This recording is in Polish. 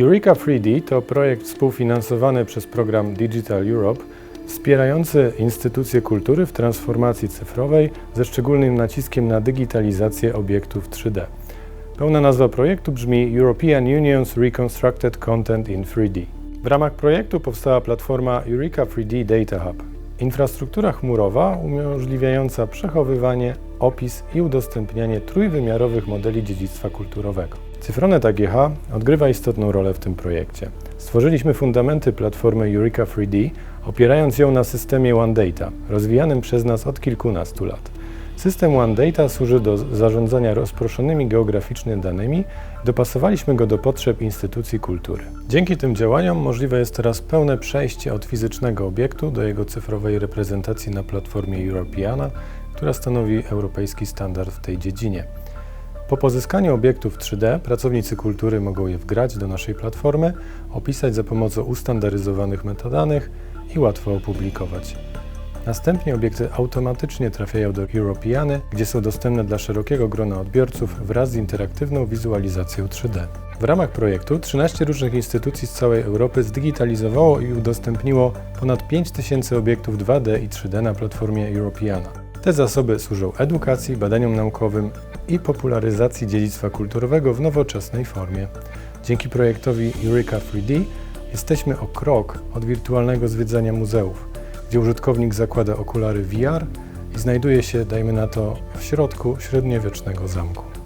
Eureka 3D to projekt współfinansowany przez program Digital Europe, wspierający instytucje kultury w transformacji cyfrowej ze szczególnym naciskiem na digitalizację obiektów 3D. Pełna nazwa projektu brzmi European Union's Reconstructed Content in 3D. W ramach projektu powstała platforma Eureka 3D Data Hub. Infrastruktura chmurowa umożliwiająca przechowywanie, opis i udostępnianie trójwymiarowych modeli dziedzictwa kulturowego. Cyfronet AGH odgrywa istotną rolę w tym projekcie. Stworzyliśmy fundamenty platformy Eureka 3D, opierając ją na systemie OneData, rozwijanym przez nas od kilkunastu lat. System OneData służy do zarządzania rozproszonymi geograficznie danymi. Dopasowaliśmy go do potrzeb instytucji kultury. Dzięki tym działaniom możliwe jest teraz pełne przejście od fizycznego obiektu do jego cyfrowej reprezentacji na platformie Europeana, która stanowi europejski standard w tej dziedzinie. Po pozyskaniu obiektów 3D pracownicy kultury mogą je wgrać do naszej platformy, opisać za pomocą ustandaryzowanych metadanych i łatwo opublikować. Następnie obiekty automatycznie trafiają do Europeany, gdzie są dostępne dla szerokiego grona odbiorców wraz z interaktywną wizualizacją 3D. W ramach projektu 13 różnych instytucji z całej Europy zdigitalizowało i udostępniło ponad 5000 obiektów 2D i 3D na platformie Europeana. Te zasoby służą edukacji, badaniom naukowym i popularyzacji dziedzictwa kulturowego w nowoczesnej formie. Dzięki projektowi Eureka 3D jesteśmy o krok od wirtualnego zwiedzania muzeów, gdzie użytkownik zakłada okulary VR i znajduje się, dajmy na to, w środku średniowiecznego zamku.